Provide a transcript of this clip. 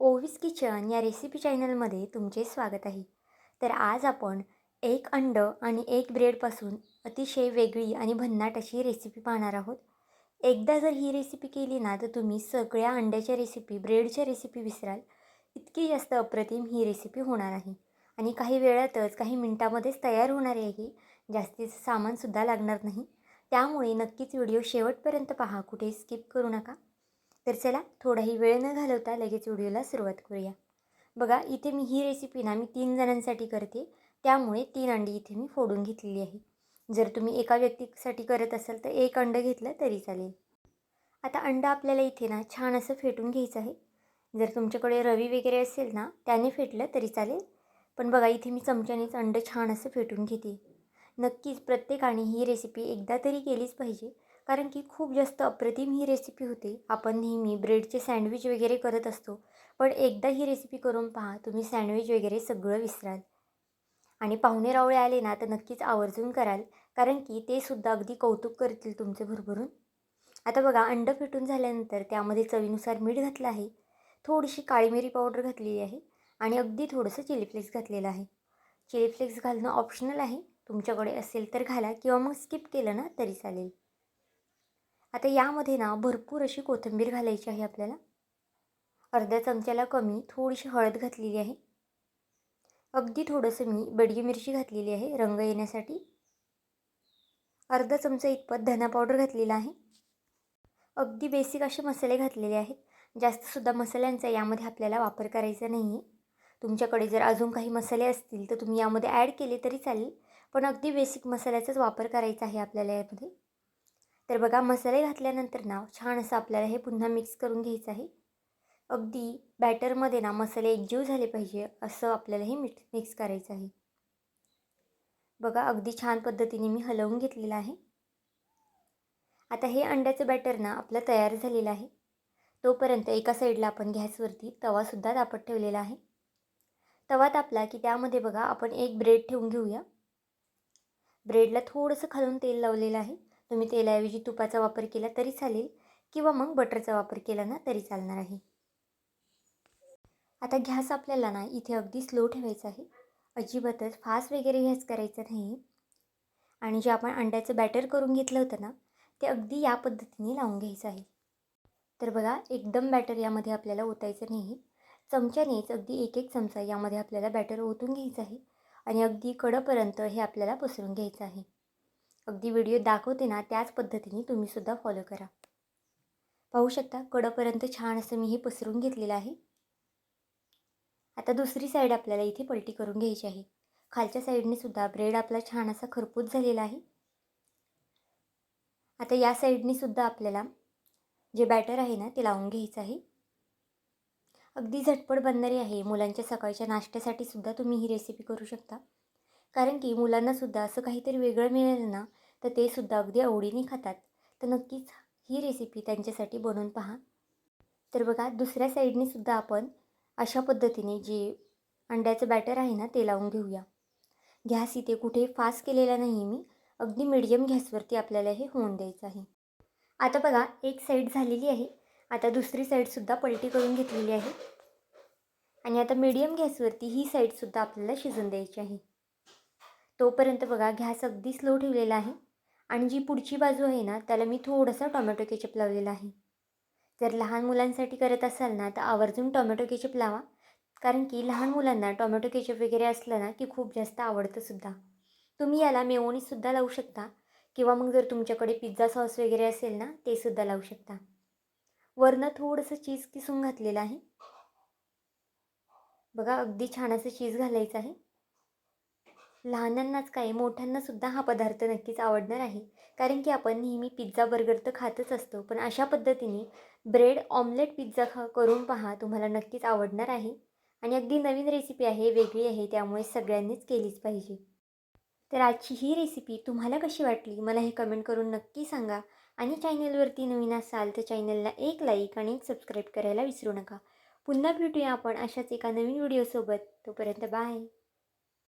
ओव्हिस kitchen या recipe चॅनलमध्ये तुमचे स्वागत आहे. तर आज आपण एक अंड आणि एक ब्रेडपासून अतिशय वेगळी आणि भन्नाट अशी रेसिपी पाहणार आहोत. एकदा जर ही रेसिपी केली ना तर तुम्ही सगळ्या अंड्याच्या रेसिपी ब्रेडच्या रेसिपी विसराल. इतकी जास्त अप्रतिम ही रेसिपी होणार आहे. आणि काही वेळातच काही मिनटामध्येच तयार होणार आहे जास्तीचं सामानसुद्धा लागणार नाही. त्यामुळे नक्कीच व्हिडिओ शेवटपर्यंत पहा. कुठे स्किप करू नका. तर चला थोडाही वेळ न घालवता लगेच व्हिडिओला सुरुवात करूया. बघा इथे मी ही रेसिपी ना मी तीन जणांसाठी करते. त्यामुळे तीन अंडी इथे मी फोडून घेतलेली आहे. जर तुम्ही एका व्यक्तीसाठी करत असाल तर एक अंडं घेतलं तरी चालेल. आता अंड आपल्याला इथे ना छान असं फेटून घ्यायचं आहे. जर तुमच्याकडे रवी वगैरे असेल ना त्याने फेटलं तरी चालेल. पण बघा इथे मी चमच्यानेच अंडं छान असं फेटून घेते. नक्कीच प्रत्येकाने ही रेसिपी एकदा तरी केलीच पाहिजे. कारण की खूप जास्त अप्रतिम ही रेसिपी होते. आपण नेहमी ब्रेडचे सँडविच वगैरे करत असतो. पण एकदा ही रेसिपी करून पहा तुम्ही सँडविच वगैरे सगळं विसराल. आणि पाहुणे रावळे आले ना तर नक्कीच आवर्जून कराल. कारण की ते सुद्धा अगदी कौतुक करतील तुमचे भरभरून. आता बघा अंड फेटून झाल्यानंतर त्यामध्ये चवीनुसार मीठ घातलं आहे. थोडीशी काळी मिरी पावडर घातलेली आहे. आणि अगदी थोडंसं चिली फ्लेक्स घातलेलं आहे. चिली फ्लेक्स घालणं ऑप्शनल आहे. तुमच्याकडे असेल तर घाला किंवा मग स्किप केलं ना तरी चालेल. आता यामध्ये ना भरपूर अशी कोथिंबीर घालायची आहे आपल्याला. अर्ध्या चमच्याला कमी थोडीशी हळद घातलेली आहे. अगदी थोडंसं मी बडगी मिरची घातलेली आहे रंग येण्यासाठी. अर्धा चमचा इतपत धना पावडर घातलेला आहे. अगदी बेसिक असे मसाले घातलेले आहेत. जास्तसुद्धा मसाल्यांचा यामध्ये आपल्याला वापर करायचा नाही आहे तुमच्याकडे जर अजून काही मसाले असतील तर तुम्ही यामध्ये ॲड केले तरी चालेल. पण अगदी बेसिक मसाल्याचाच वापर करायचा आहे आपल्याला यामध्ये. तर बघा मसाले घातल्यानंतर ना छान असं आपल्याला हे पुन्हा मिक्स करून घ्यायचं आहे. अगदी बॅटरमध्ये ना मसाले एकजीव झाले पाहिजे असं आपल्याला हे मिक्स मिक्स करायचं आहे. बघा अगदी छान पद्धतीने मी हलवून घेतलेलं आहे. आता हे अंड्याचं बॅटर ना आपलं तयार झालेलं आहे. तोपर्यंत एका साईडला आपण गॅसवरती तवासुद्धा तापत ठेवलेला आहे. तवा तापला की त्यामध्ये बघा आपण एक ब्रेड ठेवून घेऊया. ब्रेडला थोडंसं खालून तेल लावलेलं आहे. तुम्ही तेलाऐवजी तुपाचा वापर केला तरी चालेल किंवा मग बटरचा वापर केला ना तरी चालणार आहे. आता गॅस आपल्याला ना इथे अगदी स्लो ठेवायचा आहे. अजिबातच फास्ट वगैरे गॅस करायचं नाही. आणि जे आपण अंड्याचं बॅटर करून घेतलं होतं ना ते अगदी या पद्धतीने लावून घ्यायचं आहे. तर बघा एकदम बॅटर यामध्ये आपल्याला ओतायचं नाही. चमच्यानेच अगदी एक एक चमचा यामध्ये आपल्याला बॅटर ओतून घ्यायचं आहे. आणि अगदी कडपर्यंत हे आपल्याला पसरून घ्यायचं आहे. अगदी व्हिडिओ दाखवते ना त्याच पद्धतीने तुम्हीसुद्धा फॉलो करा. पाहू शकता कडपर्यंत छान असं मी हे पसरून घेतलेलं आहे. आता दुसरी साईड आपल्याला इथे पलटी करून घ्यायची आहे. खालच्या साईडने सुद्धा ब्रेड आपला छान असा खरपूस झालेला आहे. आता या साईडने सुद्धा आपल्याला जे बॅटर आहे ना ते लावून घ्यायचं आहे. अगदी झटपट बनणारी आहे. मुलांच्या सकाळच्या नाश्त्यासाठी सुद्धा तुम्ही ही रेसिपी करू शकता. कारण की मुलांनासुद्धा असं काहीतरी वेगळं मिळेल ना तर ते सुद्धा अगदी आवडीने खातात. तर नक्कीच ही रेसिपी त्यांच्यासाठी बनवून पहा. तर बघा दुसऱ्या साईडने सुद्धा आपण अशा पद्धतीने जे अंड्याचं बॅटर आहे ना ते लावून घेऊया. गॅस इथे कुठे फास्ट केलेला नाही मी. अगदी मिडियम गॅसवरती आपल्याला हे होऊन द्यायचं आहे. आता बघा एक साईड झालेली आहे. आता दुसरी साईडसुद्धा पलटी करून घेतलेली आहे. आणि आता मीडियम गॅसवरती ही साईडसुद्धा आपल्याला शिजून द्यायची आहे. तोपर्यंत बघा गॅस अगदी स्लो ठेवलेला आहे. आणि जी पुढची बाजू आहे ना त्याला मी थोडंसं टॉमॅटो केचप लावलेला आहे. जर लहान मुलांसाठी करत असाल ना तर आवर्जून टॉमॅटो केचप लावा. कारण की लहान मुलांना टॉमॅटो केचप वगैरे असलं ना की खूप जास्त आवडतं सुद्धा. तुम्ही याला मेओनीसुद्धा लावू शकता. किंवा मग जर तुमच्याकडे पिझ्झा सॉस वगैरे असेल ना ते सुद्धा लावू शकता. वरनं थोडंसं चीज किसून घातलेलं आहे. बघा अगदी छान असं चीज घालायचं आहे. लहानांनाच काय मोठ्यांनासुद्धा हा पदार्थ नक्कीच आवडणार आहे. कारण की आपण नेहमी पिझ्झा बर्गर तर खातच असतो पण अशा पद्धतीने ब्रेड ऑमलेट पिझ्झा खा करून पहा तुम्हाला नक्कीच आवडणार आहे. आणि अगदी नवीन रेसिपी आहे वेगळी आहे त्यामुळे सगळ्यांनीच केलीच पाहिजे. तर आजची ही रेसिपी तुम्हाला कशी वाटली मला हे कमेंट करून नक्की सांगा. आणि चॅनलवरती नवीन असाल तर चॅनलला एक लाईक आणि एक सबस्क्राईब करायला विसरू नका. पुन्हा भेटूया आपण अशाच एका नवीन व्हिडिओसोबत तोपर्यंत बाय